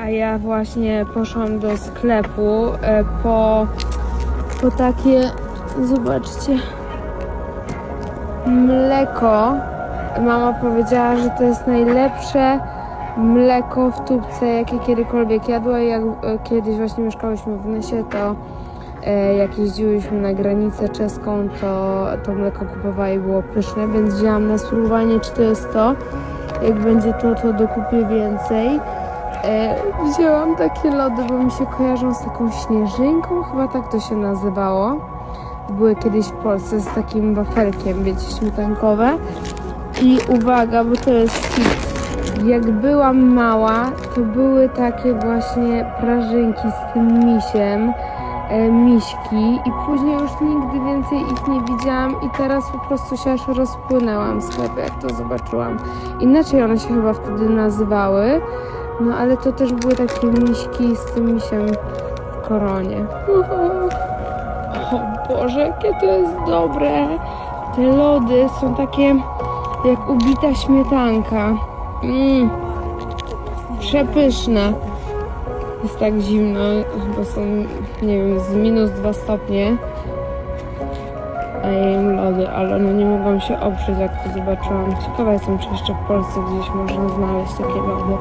A ja właśnie poszłam do sklepu e, po, po takie, zobaczcie, mleko. Mama powiedziała, że to jest najlepsze mleko w tubce, jakie kiedykolwiek jadła. Jak e, kiedyś właśnie mieszkałyśmy w Nysie, to e, jak jeździłyśmy na granicę czeską, to to mleko kupowała i było pyszne, więc wzięłam na spróbowanie, czy to jest to. Jak będzie to, to dokupię więcej. E, wzięłam takie lody, bo mi się kojarzą z taką śnieżynką, chyba tak to się nazywało. Były kiedyś w Polsce z takim wafelkiem, wiecie, śmietankowe. I uwaga, bo to jest hit. Jak byłam mała, to były takie właśnie prażynki z tym misiem, e, miśki i później już nigdy więcej ich nie widziałam i teraz po prostu się aż rozpłynęłam w sklepie, jak to zobaczyłam. Inaczej one się chyba wtedy nazywały, no ale to też były takie miśki z tym misiem w koronie. O Boże, jakie to jest dobre! Te lody są takie jak ubita śmietanka. Mmm, przepyszne. Jest tak zimno, chyba są, nie wiem, z minus 2 stopnie. A ja jem lody, ale no nie mogłam się oprzeć, jak to zobaczyłam. Ciekawa jestem, czy jeszcze w Polsce gdzieś można znaleźć takie lody.